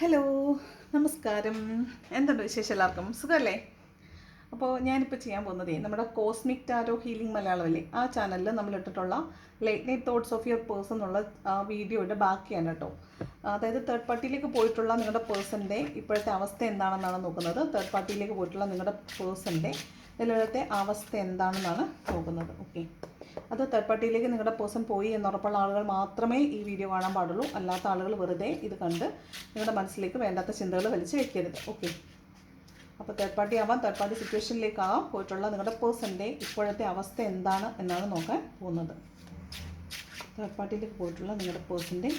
Hello നമസ്കാരം. എന്തുണ്ട് വിശേഷം എല്ലാവർക്കും? സുഖമല്ലേ അപ്പോൾ ഞാനിപ്പോൾ ചെയ്യാൻ പോകുന്നത് നമ്മുടെ കോസ്മിക് ടാരോ ഹീലിംഗ് മലയാളമല്ലേ? ആ ചാനലിൽ നമ്മൾ ഇട്ടിട്ടുള്ള late night thoughts of your person എന്നുള്ള വീഡിയോയുടെ ബാക്കിയാണ് കേട്ടോ അതായത് തേർഡ് പാർട്ടിയിലേക്ക് പോയിട്ടുള്ള നിങ്ങളുടെ പേഴ്സന്റെ ഇപ്പോഴത്തെ അവസ്ഥ എന്താണെന്നാണ് നോക്കുന്നത്. തേർഡ് പാർട്ടിയിലേക്ക് പോയിട്ടുള്ള നിങ്ങളുടെ പേഴ്സന്റെ നിലവിലത്തെ അവസ്ഥ എന്താണെന്നാണ് നോക്കുന്നത്. ഓക്കെ അത് തേർഡ് നിങ്ങളുടെ പേഴ്സൺ പോയി എന്നുറപ്പുള്ള ആളുകൾ മാത്രമേ ഈ വീഡിയോ കാണാൻ പാടുള്ളൂ. അല്ലാത്ത ആളുകൾ വെറുതെ ഇത് കണ്ട് നിങ്ങളുടെ മനസ്സിലേക്ക് വേണ്ടാത്ത ചിന്തകൾ വലിച്ചു വെക്കരുത്. ഓക്കെ അപ്പോൾ തേർഡ് പാർട്ടി ആവാം തേർഡ് പാർട്ടി സിറ്റുവേഷനിലേക്കാവാം പോയിട്ടുള്ള നിങ്ങളുടെ പേഴ്സന്റെ ഇപ്പോഴത്തെ അവസ്ഥ എന്താണ് എന്നാണ് നോക്കാൻ പോകുന്നത്. തേർഡ് പാർട്ടിയിലേക്ക് പോയിട്ടുള്ള നിങ്ങളുടെ പേഴ്സന്റെ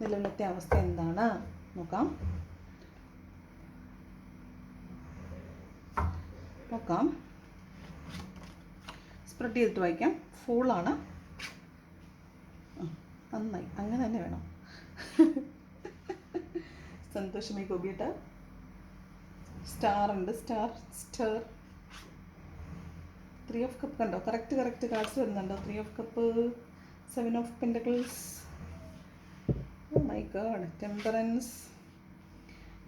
നിലവിലത്തെ അവസ്ഥ എന്താണ്? നോക്കാം. നോക്കാം. സ്പ്രെഡ് ചെയ്തിട്ട് വായിക്കാം. ഫുള്ളാണ് നന്നായി. അങ്ങനെ തന്നെ വേണം. സന്തോഷമായി ഗോപിയേട്ട. സ്റ്റാർ ഉണ്ട്. Star star three of cup കണ്ടോ? കറക്റ്റ് കറക്റ്റ് കാർഡ്സ് വരുന്നുണ്ടോ? Three of cup seven of pentacles my god temperance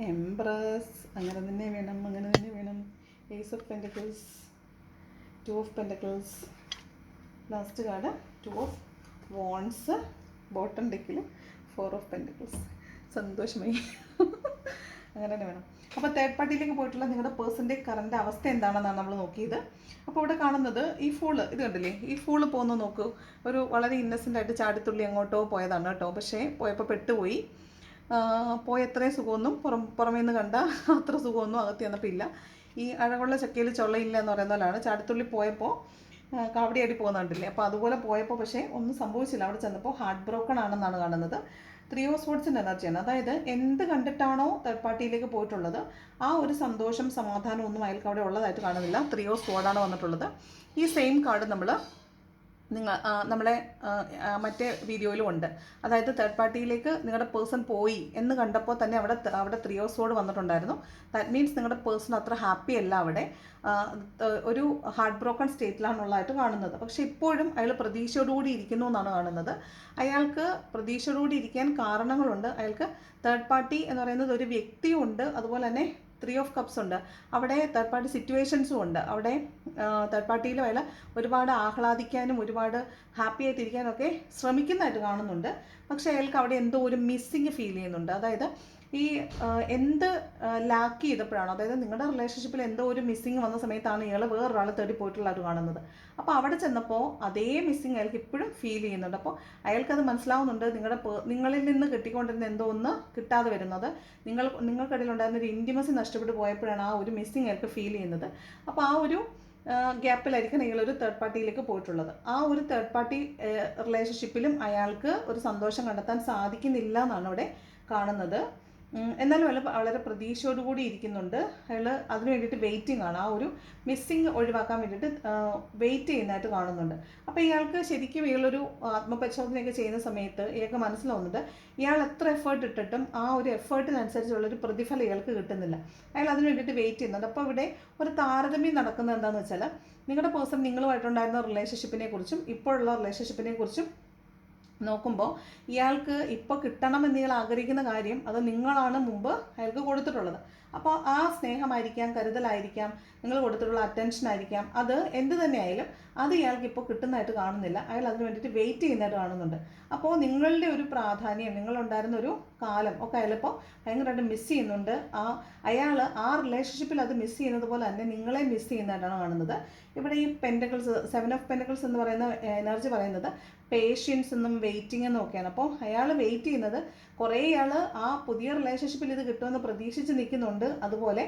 empress അങ്ങനെ തന്നെ വേണം അങ്ങനെ തന്നെ വേണം. Ace of pentacles two of pentacles last card two of wands bottom ഡെക്കിൽ four of pentacles സന്തോഷമായി. അങ്ങനെ തന്നെ വേണം അപ്പോൾ തേർഡ് പാർട്ടിയിലേക്ക് പോയിട്ടുള്ള നിങ്ങളുടെ പേഴ്സന്റെ കറണ്ട് അവസ്ഥ എന്താണെന്നാണ് നമ്മൾ നോക്കിയത്. അപ്പോൾ ഇവിടെ കാണുന്നത് ഈ ഫൂൾ ഇത് കണ്ടില്ലേ? ഈ ഫൂൾ പോകുന്ന നോക്കൂ. ഒരു വളരെ ഇന്നസെന്റ് ആയിട്ട് ചാടിത്തുള്ളി അങ്ങോട്ടോ പോയതാണ് കേട്ടോ. പക്ഷേ പോയപ്പോൾ പെട്ടുപോയി. പോയ എത്രയും സുഖമൊന്നും പുറം പുറമേ നിന്ന് കണ്ട അത്ര സുഖമൊന്നും അകത്ത് ചെന്നപ്പോൾ ഇല്ല. ഈ അഴകുള്ള ചക്കയിൽ ചൊള്ളയില്ല എന്ന് പറയുന്ന പോലെയാണ് ചാടത്തുള്ളി പോയപ്പോൾ കാവടിയടി കാവടിയാടി പോകുന്ന അപ്പോൾ അതുപോലെ പോയപ്പോൾ പക്ഷേ ഒന്നും സംഭവിച്ചില്ല. അവിടെ ചെന്നപ്പോൾ ഹാർട്ട് ബ്രോക്കൺ ആണെന്നാണ് കാണുന്നത്. ത്രീ ഓഫ് സ്പോർട്സിന്റെ എനർജിയാണ് അതായത് എന്ത് കണ്ടിട്ടാണോ തേർഡ് പാർട്ടിയിലേക്ക് പോയിട്ടുള്ളത് ആ ഒരു സന്തോഷം സമാധാനം ഒന്നും അയാൾക്ക് അവിടെ ഉള്ളതായിട്ട് കാണുന്നില്ല. ത്രീ ഓഫ് സ്പോർഡാണ് വന്നിട്ടുള്ളത്. ഈ സെയിം കാർഡ് നമ്മൾ നിങ്ങൾ നമ്മളെ മറ്റേ വീഡിയോയിലും ഉണ്ട്. അതായത് തേർഡ് പാർട്ടിയിലേക്ക് നിങ്ങളുടെ പേഴ്സൺ പോയി എന്ന് കണ്ടപ്പോൾ തന്നെ അവിടെ അവിടെ ത്രീ ഓഫ് സോഡ് വന്നിട്ടുണ്ടായിരുന്നു. ദാറ്റ് മീൻസ് നിങ്ങളുടെ പേഴ്സൺ അത്ര ഹാപ്പി അല്ല അവിടെ. ഒരു ഹാർട്ട് ബ്രോക്കൺ സ്റ്റേറ്റിലാണുള്ളതായിട്ട് കാണുന്നത്. പക്ഷെ ഇപ്പോഴും അയാൾ പ്രതീക്ഷയോടുകൂടി ഇരിക്കുന്നു എന്നാണ് കാണുന്നത്. അയാൾക്ക് പ്രതീക്ഷയോടുകൂടി ഇരിക്കാൻ കാരണങ്ങളുണ്ട്. അയാൾക്ക് തേർഡ് പാർട്ടി എന്ന് പറയുന്നത് ഒരു വ്യക്തിയുണ്ട്. അതുപോലെ തന്നെ ത്രീ ഓഫ് കപ്സ് ഉണ്ട്. അവിടെ തേർഡ് പാർട്ടി സിറ്റുവേഷൻസും ഉണ്ട്. അവിടെ തേർഡ് പാർട്ടിയിൽ അയാൾ ഒരുപാട് ആഹ്ലാദിക്കാനും ഒരുപാട് ഹാപ്പി ആയിട്ടിരിക്കാനും ഒക്കെ ശ്രമിക്കുന്നതായിട്ട് കാണുന്നുണ്ട്. പക്ഷേ അയാൾക്ക് അവിടെ എന്തോ ഒരു മിസ്സിങ് ഫീൽ ചെയ്യുന്നുണ്ട്. അതായത് ഈ എന്ത് ലാക്ക് ചെയ്തപ്പോഴാണ്? അതായത് നിങ്ങളുടെ റിലേഷൻഷിപ്പിൽ എന്തോ ഒരു മിസ്സിങ് വന്ന സമയത്താണ് ഇയാൾ വേറൊരാളെ തേടി പോയിട്ടുള്ളതായിട്ട് കാണുന്നത്. അപ്പോൾ അവിടെ ചെന്നപ്പോൾ അതേ മിസ്സിങ് അയാൾക്ക് ഇപ്പോഴും ഫീൽ ചെയ്യുന്നുണ്ട്. അപ്പോൾ അയാൾക്കത് മനസ്സിലാവുന്നുണ്ട് നിങ്ങളുടെ നിങ്ങളിൽ നിന്ന് കിട്ടിക്കൊണ്ടിരുന്ന എന്തോ ഒന്ന് കിട്ടാതെ വരുന്നത്. നിങ്ങൾ നിങ്ങൾക്കിടയിൽ ഉണ്ടായിരുന്ന ഒരു ഇന്റിമസി നഷ്ടപ്പെട്ടു പോയപ്പോഴാണ് ആ ഒരു മിസ്സിങ് അയാൾക്ക് ഫീൽ ചെയ്യുന്നത്. അപ്പോൾ ആ ഒരു ഗ്യാപ്പിലായിരിക്കും നിങ്ങളൊരു തേർഡ് പാർട്ടിയിലേക്ക് പോയിട്ടുള്ളത്. ആ ഒരു തേർഡ് പാർട്ടി റിലേഷൻഷിപ്പിലും അയാൾക്ക് ഒരു സന്തോഷം കണ്ടെത്താൻ സാധിക്കുന്നില്ല എന്നാണ് ഇവിടെ കാണുന്നത്. എന്നാലും അയാൾ വളരെ പ്രതീക്ഷയോടുകൂടി ഇരിക്കുന്നുണ്ട്. അയാൾ അതിന് വേണ്ടിയിട്ട് വെയിറ്റിംഗ് ആണ്. ആ ഒരു മിസ്സിങ് ഒഴിവാക്കാൻ വേണ്ടിയിട്ട് വെയിറ്റ് ചെയ്യുന്നതായിട്ട് കാണുന്നുണ്ട്. അപ്പോൾ ഇയാൾക്ക് ശരിക്കും ഇയാളൊരു ആത്മപരിശോധനയൊക്കെ ചെയ്യുന്ന സമയത്ത് ഇയാൾക്ക് മനസ്സിലാവുന്നുണ്ട് ഇയാൾ എത്ര എഫേർട്ട് ഇട്ടിട്ടും ആ ഒരു എഫേർട്ടിനനുസരിച്ചുള്ളൊരു പ്രതിഫലം ഇയാൾക്ക് കിട്ടുന്നില്ല. അയാൾ അതിന് വേണ്ടിയിട്ട് വെയിറ്റ് ചെയ്യുന്നുണ്ട്. അപ്പോൾ ഇവിടെ ഒരു താരതമ്യം നടക്കുന്നത് എന്താണെന്ന് വെച്ചാൽ നിങ്ങളുടെ പേഴ്സൺ നിങ്ങളുമായിട്ടുണ്ടായിരുന്ന റിലേഷൻഷിപ്പിനെ കുറിച്ചും ഇപ്പോഴുള്ള റിലേഷൻഷിപ്പിനെ കുറിച്ചും നോക്കുമ്പോൾ ഇയാൾക്ക് ഇപ്പോൾ കിട്ടണമെന്ന് ഇയാൾ ആഗ്രഹിക്കുന്ന കാര്യം അത് നിങ്ങളാണ് മുമ്പ് അയാൾക്ക് കൊടുത്തിട്ടുള്ളത്. അപ്പോൾ ആ സ്നേഹമായിരിക്കാം കരുതലായിരിക്കാം നിങ്ങൾ കൊടുത്തിട്ടുള്ള അറ്റൻഷൻ ആയിരിക്കാം. അത് എന്ത് തന്നെയായാലും അത് ഇയാൾക്ക് ഇപ്പോൾ കിട്ടുന്നതായിട്ട് കാണുന്നില്ല. അയാൾ അതിന് വേണ്ടിയിട്ട് വെയിറ്റ് ചെയ്യുന്നതായിട്ട് കാണുന്നുണ്ട്. അപ്പോൾ നിങ്ങളുടെ ഒരു പ്രാധാന്യം നിങ്ങളുണ്ടായിരുന്ന ഒരു കാലം ഒക്കെ അയാളിപ്പോൾ ഭയങ്കരമായിട്ട് മിസ് ചെയ്യുന്നുണ്ട്. ആ അയാൾ ആ റിലേഷൻഷിപ്പിൽ അത് മിസ് ചെയ്യുന്നത് പോലെ തന്നെ നിങ്ങളെ മിസ് ചെയ്യുന്നതായിട്ടാണ് കാണുന്നത്. ഇവിടെ ഈ പെന്റക്കിൾസ് സെവൻ ഓഫ് പെന്റക്കിൾസ് എന്ന് പറയുന്ന എനർജി പറയുന്നത് പേഷ്യൻസ് എന്നും വെയിറ്റിംഗ് എന്നും ഒക്കെയാണ്. അപ്പോൾ അയാൾ വെയിറ്റ് ചെയ്യുന്നത് കുറേ ആൾ ആ പുതിയ റിലേഷൻഷിപ്പിൽ ഇത് കിട്ടുമെന്ന് പ്രതീക്ഷിച്ച് നിൽക്കുന്നുണ്ട്. അതുപോലെ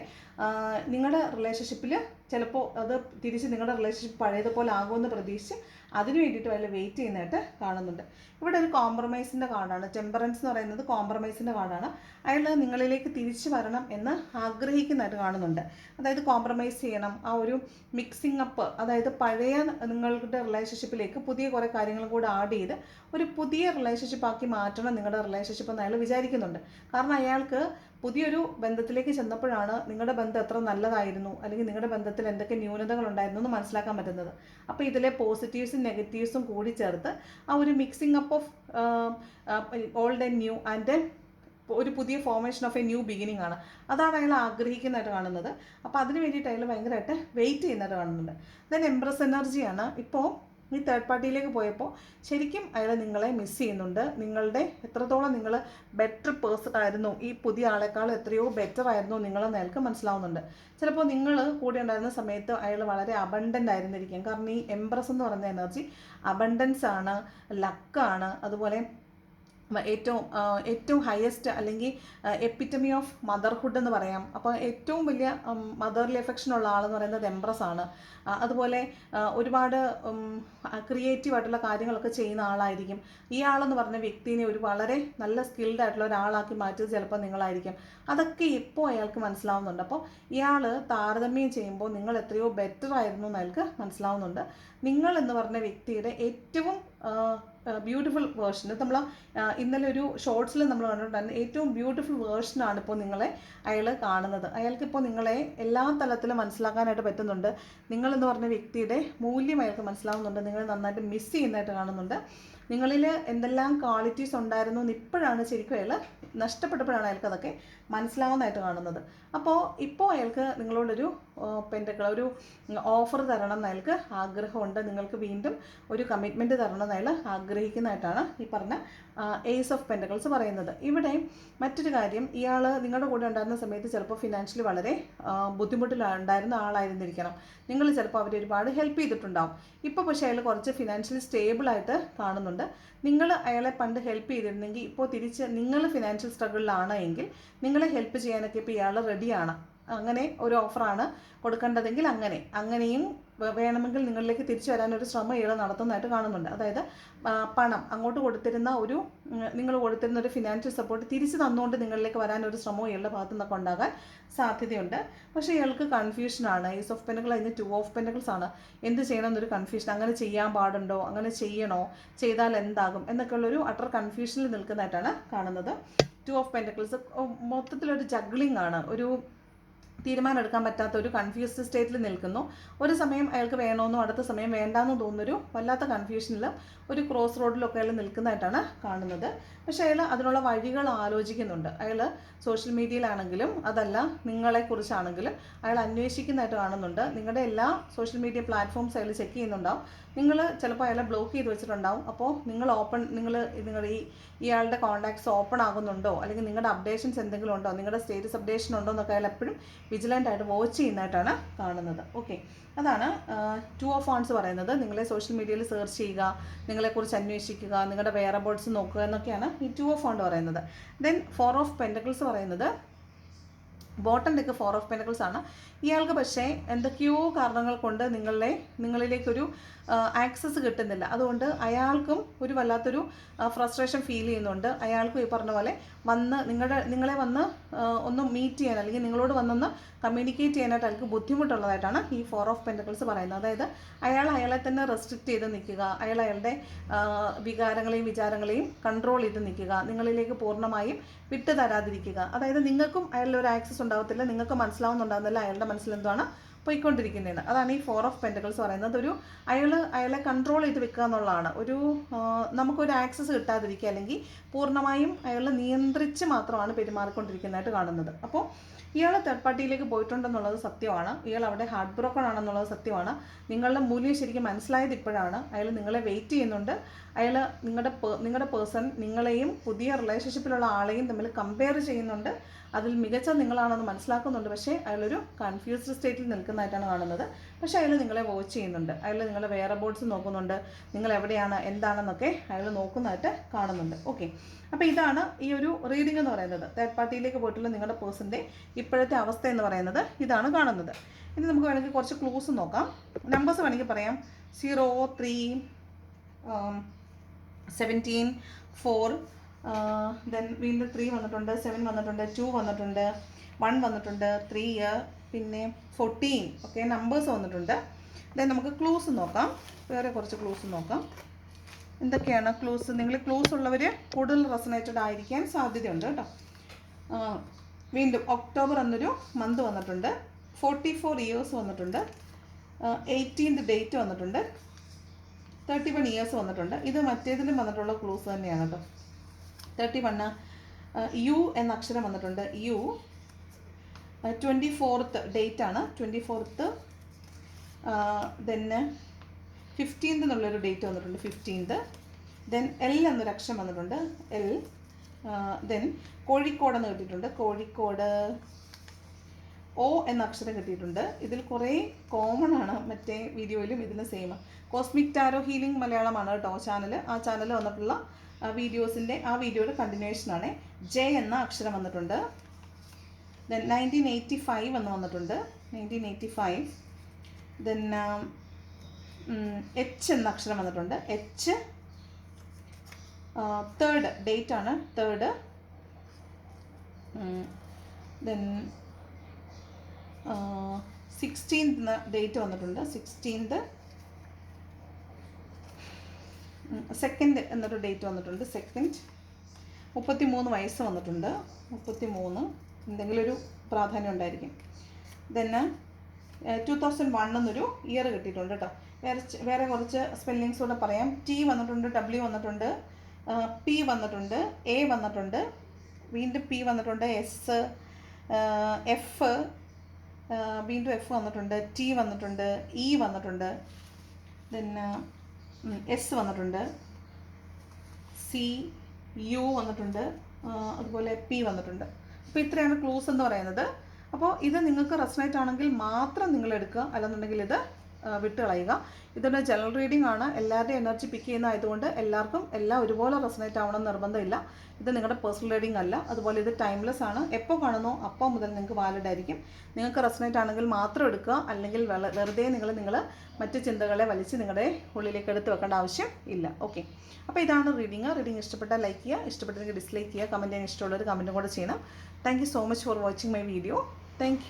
നിങ്ങളുടെ റിലേഷൻഷിപ്പിൽ ചിലപ്പോൾ അത് തിരിച്ച് നിങ്ങളുടെ റിലേഷൻഷിപ്പ് പഴയതുപോലെ ആകുമെന്ന് പ്രതീക്ഷിച്ച് അതിന് വേണ്ടിയിട്ട് വല്ല വെയിറ്റ് ചെയ്യുന്നതായിട്ട് കാണുന്നുണ്ട്. ഇവിടെ ഒരു കോംപ്രമൈസിന്റെ കാർഡാണ്. ടെമ്പറൻസ് എന്ന് പറയുന്നത് കോംപ്രമൈസിന്റെ കാർഡാണ്. അയാൾ നിങ്ങളിലേക്ക് തിരിച്ചു വരണം എന്ന് ആഗ്രഹിക്കുന്നതായിട്ട് കാണുന്നുണ്ട്. അതായത് കോംപ്രമൈസ് ചെയ്യണം. ആ ഒരു മിക്സിംഗ് അപ്പ് അതായത് പഴയ നിങ്ങളുടെ റിലേഷൻഷിപ്പിലേക്ക് പുതിയ കുറേ കാര്യങ്ങളും കൂടെ ആഡ് ചെയ്ത് ഒരു പുതിയ റിലേഷൻഷിപ്പ് ആക്കി മാറ്റണം നിങ്ങളുടെ റിലേഷൻഷിപ്പ് എന്ന് അയാൾ വിചാരിക്കുന്നുണ്ട്. കാരണം അയാൾക്ക് പുതിയൊരു ബന്ധത്തിലേക്ക് ചെന്നപ്പോഴാണ് നിങ്ങളുടെ ബന്ധം എത്ര നല്ലതായിരുന്നു അല്ലെങ്കിൽ നിങ്ങളുടെ ബന്ധത്തിൽ എന്തൊക്കെ ന്യൂനതകൾ ഉണ്ടായിരുന്നു എന്ന് മനസ്സിലാക്കാൻ പറ്റുന്നത്. അപ്പോൾ ഇതിലെ പോസിറ്റീവ്സും നെഗറ്റീവ്സും കൂടി ചേർത്ത് ആ ഒരു mixing up of old and new and ഒരു പുതിയ formation of a new beginning ആണ്. അതാണ് അയാൾ ആഗ്രഹിക്കുന്നതായിട്ട് കാണുന്നത്. അപ്പോൾ അതിന് വേണ്ടിയിട്ട് അയാൾ ഭയങ്കരമായിട്ട് വെയിറ്റ് ചെയ്യുന്നതായിട്ട് കാണുന്നുണ്ട്. ദെൻ എംപ്രസ് എനർജിയാണ് ഇപ്പോൾ ഈ തേർഡ് പാർട്ടിയിലേക്ക് പോയപ്പോൾ ശരിക്കും അയാൾ നിങ്ങളെ മിസ് ചെയ്യുന്നുണ്ട്. നിങ്ങളുടെ എത്രത്തോളം നിങ്ങൾ ബെറ്റർ പേഴ്സൺ ആയിരുന്നു? ഈ പുതിയ ആളെക്കാൾ എത്രയോ ബെറ്റർ ആയിരുന്നു നിങ്ങളെന്ന് അയാൾക്ക് മനസ്സിലാവുന്നുണ്ട്. ചിലപ്പോൾ നിങ്ങൾ കൂടെ ഉണ്ടായിരുന്ന സമയത്ത് അയാൾ വളരെ അബണ്ടന്റ് ആയിരുന്നിരിക്കും. കാരണം ഈ എംപ്രസ് എന്ന് പറയുന്ന എനർജി അബണ്ടൻസ് ആണ് ലക്കാണ് അതുപോലെ ഏറ്റവും ഏറ്റവും ഹയസ്റ്റ് അല്ലെങ്കിൽ എപ്പിറ്റമി ഓഫ് മദർഹുഡ് എന്ന് പറയാം. അപ്പോൾ ഏറ്റവും വലിയ മദർലി എഫെക്ഷൻ ഉള്ള ആളെന്ന് പറയുന്നത് എംപ്രസ് ആണ്. അതുപോലെ ഒരുപാട് ക്രിയേറ്റീവ് ആയിട്ടുള്ള കാര്യങ്ങളൊക്കെ ചെയ്യുന്ന ആളായിരിക്കും. ഈ ആളെന്ന് പറഞ്ഞ വ്യക്തിനെ ഒരു വളരെ നല്ല സ്കിൽഡ് ആയിട്ടുള്ള ഒരാളാക്കി മാറ്റിയത് ചിലപ്പോൾ നിങ്ങളായിരിക്കും. അതൊക്കെ ഇപ്പോൾ അയാൾക്ക് മനസ്സിലാവുന്നുണ്ട്. അപ്പോൾ ഇയാൾ താരതമ്യം ചെയ്യുമ്പോൾ നിങ്ങൾ എത്രയോ ബെറ്റർ ആയിരുന്നു എന്ന് അയാൾക്ക് മനസ്സിലാവുന്നുണ്ട്. നിങ്ങൾ എന്ന് പറഞ്ഞ വ്യക്തിയുടെ ഏറ്റവും ബ്യൂട്ടിഫുൾ വേർഷൻ നമ്മൾ ഇന്നലെ ഒരു ഷോർട്സിൽ നമ്മൾ കണ്ടിട്ടുണ്ടായിരുന്നു. ഏറ്റവും ബ്യൂട്ടിഫുൾ വേർഷനാണ് ഇപ്പോൾ നിങ്ങളെ അയാൾ കാണുന്നത്. അയാൾക്കിപ്പോൾ നിങ്ങളെ എല്ലാ തലത്തിലും മനസ്സിലാക്കാനായിട്ട് പറ്റുന്നുണ്ട്. നിങ്ങളെന്ന് പറഞ്ഞ വ്യക്തിയുടെ മൂല്യം അയാൾക്ക് മനസ്സിലാവുന്നുണ്ട്. നിങ്ങൾ നന്നായിട്ട് മിസ് ചെയ്യുന്നതായിട്ട് കാണുന്നുണ്ട്. നിങ്ങളിൽ എന്തെല്ലാം ക്വാളിറ്റീസ് ഉണ്ടായിരുന്നു എന്ന് ഇപ്പോഴാണ് ശരിക്കും അയാൾ നഷ്ടപ്പെട്ടപ്പോഴാണ് അയാൾക്ക് അതൊക്കെ മനസ്സിലാവുന്നതായിട്ട് കാണുന്നത്. അപ്പോൾ ഇപ്പോൾ അയാൾക്ക് നിങ്ങളോടൊരു പെന്റക്കൾ ഒരു ഓഫർ തരണം എന്ന് അയാൾക്ക് ആഗ്രഹമുണ്ട്. നിങ്ങൾക്ക് വീണ്ടും ഒരു കമ്മിറ്റ്മെന്റ് തരണം എന്ന് അയാൾ ആഗ്രഹിക്കുന്നതായിട്ടാണ് ഈ പറഞ്ഞ എയ്സ് ഓഫ് പെന്റക്കിൾസ് പറയുന്നത്. ഇവിടെ മറ്റൊരു കാര്യം ഇയാൾ നിങ്ങളുടെ കൂടെ ഉണ്ടായിരുന്ന സമയത്ത് ചിലപ്പോൾ ഫിനാൻഷ്യലി വളരെ ബുദ്ധിമുട്ടിലുണ്ടായിരുന്ന ആളായിരുന്നിരിക്കണം. നിങ്ങൾ ചിലപ്പോൾ അവരെ ഒരുപാട് ഹെൽപ്പ് ചെയ്തിട്ടുണ്ടാവും. ഇപ്പോൾ പക്ഷേ അയാൾ കുറച്ച് ഫിനാൻഷ്യലി സ്റ്റേബിളായിട്ട് കാണുന്നുണ്ട്. നിങ്ങൾ അയാളെ പണ്ട് ഹെൽപ്പ് ചെയ്തിരുന്നെങ്കിൽ ഇപ്പോൾ തിരിച്ച് നിങ്ങൾ ഫിനാൻഷ്യൽ സ്ട്രഗിളിലാണ് എങ്കിൽ നിങ്ങളെ ഹെൽപ്പ് ചെയ്യാനൊക്കെ ഇപ്പോൾ ഇയാൾ റെഡിയാണ് അങ്ങനെ ഒരു ഓഫറാണ് കൊടുക്കേണ്ടതെങ്കിൽ അങ്ങനെ. അങ്ങനെയും വേണമെങ്കിൽ നിങ്ങളിലേക്ക് തിരിച്ചു വരാനൊരു ശ്രമം ഇയാൾ നടത്തുന്നതായിട്ട് കാണുന്നുണ്ട്. അതായത് പണം അങ്ങോട്ട് കൊടുത്തിരുന്ന ഒരു നിങ്ങൾ കൊടുത്തിരുന്ന ഒരു ഫിനാൻഷ്യൽ സപ്പോർട്ട് തിരിച്ച് തന്നുകൊണ്ട് നിങ്ങളിലേക്ക് വരാനൊരു ശ്രമം ഇയാളുടെ ഭാഗത്തു നിന്നൊക്കെ ഉണ്ടാകാൻ സാധ്യതയുണ്ട്. പക്ഷേ ഇയാൾക്ക് കൺഫ്യൂഷനാണ് ഈസ് ഓഫ് പെനുകൾ അതിന് ടു ഓഫ് പെനുകൾസ് ആണ്. എന്ത് ചെയ്യണം എന്നൊരു കൺഫ്യൂഷൻ അങ്ങനെ ചെയ്യാൻ പാടുണ്ടോ? അങ്ങനെ ചെയ്യണോ? ചെയ്താൽ എന്താകും? എന്നൊക്കെയുള്ളൊരു അട്ടർ കൺഫ്യൂഷനിൽ നിൽക്കുന്നതായിട്ടാണ് കാണുന്നത്. ടു ഓഫ് പെന്റക്കിൾസ് മൊത്തത്തിലൊരു ജഗ്ലിംഗ് ആണ്. ഒരു തീരുമാനം എടുക്കാൻ പറ്റാത്ത ഒരു കൺഫ്യൂസ്ഡ് സ്റ്റേറ്റിൽ നിൽക്കുന്നു. ഒരു സമയം അയാൾക്ക് വേണമെന്നും അടുത്ത സമയം വേണ്ടാന്ന് തോന്നുന്നൊരു വല്ലാത്ത കൺഫ്യൂഷനിൽ ഒരു ക്രോസ് റോഡിലൊക്കെ അയാൾ നിൽക്കുന്നതായിട്ടാണ് കാണുന്നത്. പക്ഷേ അയാൾ അതിനുള്ള വഴികൾ ആലോചിക്കുന്നുണ്ട്. അയാൾ സോഷ്യൽ മീഡിയയിലാണെങ്കിലും അതല്ല നിങ്ങളെക്കുറിച്ചാണെങ്കിലും അയാൾ അന്വേഷിക്കുന്നതായിട്ട് കാണുന്നുണ്ട്. നിങ്ങളുടെ എല്ലാ സോഷ്യൽ മീഡിയ പ്ലാറ്റ്ഫോംസ് അയാൾ ചെക്ക് ചെയ്യുന്നുണ്ടാവും. നിങ്ങൾ ചിലപ്പോൾ അയാളെ ബ്ലോക്ക് ചെയ്ത് വെച്ചിട്ടുണ്ടാവും. അപ്പോൾ നിങ്ങൾ ഓപ്പൺ നിങ്ങൾ നിങ്ങളുടെ ഈ ഇയാളുടെ കോൺടാക്ട്സ് ഓപ്പൺ ആകുന്നുണ്ടോ? അല്ലെങ്കിൽ നിങ്ങളുടെ അപ്ഡേഷൻസ് എന്തെങ്കിലും ഉണ്ടോ? നിങ്ങളുടെ സ്റ്റേറ്റസ് അപ്ഡേഷൻ ഉണ്ടോ എന്നൊക്കെ അയാൾ എപ്പോഴും വിജിലന്റ് ആയിട്ട് വാച്ച് ചെയ്യുന്നതായിട്ടാണ് കാണുന്നത്. ഓക്കെ അതാണ് ടു ഓഫ് ഓൺസ് പറയുന്നത്. നിങ്ങളെ സോഷ്യൽ മീഡിയയിൽ സെർച്ച് ചെയ്യുക നിങ്ങളെക്കുറിച്ച് അന്വേഷിക്കുക നിങ്ങളുടെ വെയർ അബോട്ട്സ് നോക്കുക എന്നൊക്കെയാണ് ഈ ടു ഓഫ് ഓണ്ട് പറയുന്നത്. ദെൻ ഫോർ ഓഫ് പെന്റക്കിൾസ് പറയുന്നത് bottom deck four of pentacles ആണ്. ഇയാൾക്ക് പക്ഷേ എന്തൊക്കെയോ കാരണങ്ങൾ കൊണ്ട് നിങ്ങളെ നിങ്ങളിലേക്കൊരു ആക്സസ് കിട്ടുന്നില്ല. അതുകൊണ്ട് അയാൾക്കും ഒരു വല്ലാത്തൊരു ഫ്രസ്ട്രേഷൻ ഫീൽ ചെയ്യുന്നുണ്ട്. അയാൾക്കും ഈ പറഞ്ഞ പോലെ വന്ന് നിങ്ങളുടെ നിങ്ങളെ വന്ന് ഒന്ന് മീറ്റ് ചെയ്യാൻ അല്ലെങ്കിൽ നിങ്ങളോട് വന്നൊന്ന് കമ്മ്യൂണിക്കേറ്റ് ചെയ്യാനായിട്ട് അയാൾക്ക് ബുദ്ധിമുട്ടുള്ളതായിട്ടാണ് ഈ ഫോർ ഓഫ് പെന്റക്കിൾസ് പറയുന്നത്. അതായത് അയാൾ അയാളെ തന്നെ റെസ്ട്രിക്റ്റ് ചെയ്ത് നിൽക്കുക. അയാൾ അയാളുടെ വികാരങ്ങളെയും വിചാരങ്ങളെയും കൺട്രോൾ ചെയ്ത് നിൽക്കുക. നിങ്ങളിലേക്ക് പൂർണമായും വിട്ടു തരാതിരിക്കുക അതായത് നിങ്ങൾക്കും അയാളുടെ ഒരു ആക്സസ് ഉണ്ടാവത്തില്ല. നിങ്ങൾക്ക് മനസ്സിലാവുന്നുണ്ടാകുന്നില്ല അയാളുടെ മനസ്സിൽ എന്താണ് പോയിക്കൊണ്ടിരിക്കുന്നതെന്ന് അതാണ് ഈ ഫോർ ഓഫ് പെന്റക്കിൾസ് പറയുന്നത്. ഒരു അയാൾ അയാളെ കൺട്രോൾ ചെയ്ത് വെക്കുക എന്നുള്ളതാണ്. ഒരു നമുക്കൊരു ആക്സസ് കിട്ടാതിരിക്കുക അല്ലെങ്കിൽ പൂർണമായും അയാൾ നിയന്ത്രിച്ച് മാത്രമാണ് പെരുമാറിക്കൊണ്ടിരിക്കുന്നതായിട്ട് കാണുന്നത്. അപ്പോൾ ഇയാൾ തേർഡ് പാർട്ടിയിലേക്ക് പോയിട്ടുണ്ടെന്നുള്ളത് സത്യമാണ്. ഇയാൾ അവിടെ ഹാർട്ട് ബ്രോക്കൺ ആണെന്നുള്ളത് സത്യമാണ്. നിങ്ങളുടെ മൂല്യം ശരിക്കും മനസ്സിലായത് ഇപ്പോഴാണ്. അയാൾ നിങ്ങളെ വെയിറ്റ് ചെയ്യുന്നുണ്ട്. അയാൾ നിങ്ങളുടെ നിങ്ങളുടെ പേഴ്സൺ നിങ്ങളെയും പുതിയ റിലേഷൻഷിപ്പിലുള്ള ആളെയും തമ്മിൽ കമ്പയർ ചെയ്യുന്നുണ്ട്. അതിൽ മികച്ച നിങ്ങളാണെന്ന് മനസ്സിലാക്കുന്നുണ്ട്. പക്ഷേ അയാളൊരു കൺഫ്യൂസ്ഡ് സ്റ്റേറ്റിൽ നിൽക്കുന്നതായിട്ടാണ് കാണുന്നത്. പക്ഷേ അയാൾ നിങ്ങളെ വാച്ച് ചെയ്യുന്നുണ്ട്. അയാൾ നിങ്ങളെ വേറെ ബോർഡ്സ് നോക്കുന്നുണ്ട്. നിങ്ങൾ എവിടെയാണ് എന്താണെന്നൊക്കെ അയാൾ നോക്കുന്നതായിട്ട് കാണുന്നുണ്ട്. ഓക്കെ അപ്പോൾ ഇതാണ് ഈ ഒരു റീഡിംഗ് എന്ന് പറയുന്നത്. തേർഡ് പാർട്ടിയിലേക്ക് പോയിട്ടുള്ള നിങ്ങളുടെ പേഴ്സന്റെ ഇപ്പോഴത്തെ അവസ്ഥ എന്ന് പറയുന്നത് ഇതാണ് കാണുന്നത്. ഇനി നമുക്ക് വേണമെങ്കിൽ കുറച്ച് ക്ലൂസ് നോക്കാം. നമ്പേഴ്സ് വേണമെങ്കിൽ പറയാം. Zero three seventeen four then വീണ്ടും ത്രീ വന്നിട്ടുണ്ട് സെവൻ വന്നിട്ടുണ്ട് ടു വന്നിട്ടുണ്ട് വൺ വന്നിട്ടുണ്ട് ത്രീ പിന്നെ ഫോർട്ടീൻ ഓക്കെ നമ്പേഴ്സ് വന്നിട്ടുണ്ട്. ദെൻ നമുക്ക് ക്ലൂസ് നോക്കാം. വേറെ കുറച്ച് ക്ലൂസ് നോക്കാം. എന്തൊക്കെയാണ് ക്ലൂസ് നിങ്ങൾ ക്ലൂസ് ഉള്ളവർ കൂടുതൽ റെസനേറ്റഡ് ആയിരിക്കാൻ സാധ്യതയുണ്ട് കേട്ടോ. വീണ്ടും ഒക്ടോബർ എന്നൊരു മന്ത് വന്നിട്ടുണ്ട്. ഫോർട്ടി ഫോർ ഇയേഴ്സ് വന്നിട്ടുണ്ട് എയ്റ്റീൻത് ഡേറ്റ് വന്നിട്ടുണ്ട്. തേർട്ടി വൺ ഇയേഴ്സ് വന്നിട്ടുണ്ട്. ഇത് മറ്റേതിലും വന്നിട്ടുള്ള ക്ലൂസ് തന്നെയാണ് കേട്ടോ. തേർട്ടി വണ്ണ് യു എന്ന അക്ഷരം വന്നിട്ടുണ്ട്. യു ട്വന്റി ഫോർത്ത് ഡേറ്റ് ആണ്. ട്വന്റി ഫോർത്ത് ദെൻ ഫിഫ്റ്റീൻത് എന്നുള്ളൊരു ഡേറ്റ് വന്നിട്ടുണ്ട് ഫിഫ്റ്റീൻത് ദെൻ എൽ എന്നൊരു അക്ഷരം വന്നിട്ടുണ്ട് എൽ ദെൻ കോഴിക്കോട് എന്ന് കിട്ടിയിട്ടുണ്ട്. കോഴിക്കോട് ഒ എന്ന അക്ഷരം കിട്ടിയിട്ടുണ്ട്. ഇതിൽ കുറേ കോമൺ ആണ്. മറ്റേ വീഡിയോയിലും ഇതിന് സെയിം കോസ്മിക് ടാരോ ഹീലിംഗ് മലയാളമാണ് കേട്ടോ ചാനൽ ആ ചാനൽ വന്നിട്ടുള്ള വീഡിയോസിന്റെ ആ വീഡിയോയുടെ കണ്ടിന്യൂഷൻ ആണ്. ജെ എന്ന അക്ഷരം വന്നിട്ടുണ്ട്. ദെൻ നയന്റീൻ എയ്റ്റി ഫൈവ് എന്ന് വന്നിട്ടുണ്ട്. Nineteen eighty five then H എന്ന അക്ഷരം വന്നിട്ടുണ്ട്. എച്ച് തേർഡ് ഡേറ്റ് ആണ്. തേർഡ് ദെൻ സിക്സ്റ്റീൻത്ത് ഡേറ്റ് വന്നിട്ടുണ്ട്. സിക്സ്റ്റീൻത്ത് സെക്കൻഡ് എന്നൊരു ഡേറ്റ് വന്നിട്ടുണ്ട്. സെക്കൻഡ് മുപ്പത്തി മൂന്ന് വയസ്സ് വന്നിട്ടുണ്ട്. മുപ്പത്തി മൂന്ന് എന്തെങ്കിലും ഒരു പ്രാധാന്യം ഉണ്ടായിരിക്കും. ദെന്ന് ടു തൗസൻഡ് വൺ എന്നൊരു ഇയർ കിട്ടിയിട്ടുണ്ട് കേട്ടോ വേറെ വേറെ കുറച്ച് സ്പെല്ലിങ്സ് കൂടെ പറയാം. ടി വന്നിട്ടുണ്ട് ഡബ്ല്യു വന്നിട്ടുണ്ട് പി വന്നിട്ടുണ്ട് എ വന്നിട്ടുണ്ട് വീണ്ടും പി വന്നിട്ടുണ്ട് എസ് എഫ് വീണ്ടും എഫ് വന്നിട്ടുണ്ട് ടി വന്നിട്ടുണ്ട് ഇ വന്നിട്ടുണ്ട് പിന്നെ എസ് വന്നിട്ടുണ്ട് സി യു വന്നിട്ടുണ്ട് അതുപോലെ പി വന്നിട്ടുണ്ട്. അപ്പോൾ ഇത്രയാണ് ക്ലൂസ് എന്ന് പറയുന്നത്. അപ്പോൾ ഇത് നിങ്ങൾക്ക് റെസനേറ്റ് ആണെങ്കിൽ മാത്രം നിങ്ങൾ എടുക്കുക. അല്ലെന്നുണ്ടെങ്കിൽ ഇത് വിട്ട് കളയുക. ഇതൊരു ജനറൽ റീഡിംഗ് ആണ്. എല്ലാവരുടെയും എനർജി പിക്ക് ചെയ്യുന്ന ആയതുകൊണ്ട് എല്ലാവർക്കും എല്ലാം ഒരുപോലെ റെസനേറ്റ് ആവണം നിർബന്ധമില്ല. ഇത് നിങ്ങളുടെ പേഴ്സണൽ റീഡിംഗ് അല്ല. അതുപോലെ ഇത് ടൈംലെസ് ആണ്. എപ്പോൾ കാണുന്നോ അപ്പോൾ മുതൽ നിങ്ങൾക്ക് വാലിഡ് ആയിരിക്കും. നിങ്ങൾക്ക് റെസനേറ്റ് ആണെങ്കിൽ മാത്രം എടുക്കുക. അല്ലെങ്കിൽ വെറുതെ നിങ്ങൾ നിങ്ങൾ മറ്റ് ചിന്തകളെ വലിച്ച് നിങ്ങളുടെ ഉള്ളിലേക്ക് എടുത്ത് വെക്കേണ്ട ആവശ്യം ഇല്ല. ഓക്കെ അപ്പോൾ ഇതാണ് റീഡിംഗ് റീഡിംഗ് ഇഷ്ടപ്പെട്ടാൽ ലൈക്ക് ചെയ്യുക. ഇഷ്ടപ്പെട്ടെങ്കിൽ ഡിസ്ലൈക്ക് ചെയ്യുക. കമന്റ് ചെയ്യാൻ ഇഷ്ടമുള്ളവർ കമന്റും കൂടെ ചെയ്യണം. Thank so much for watching my video thank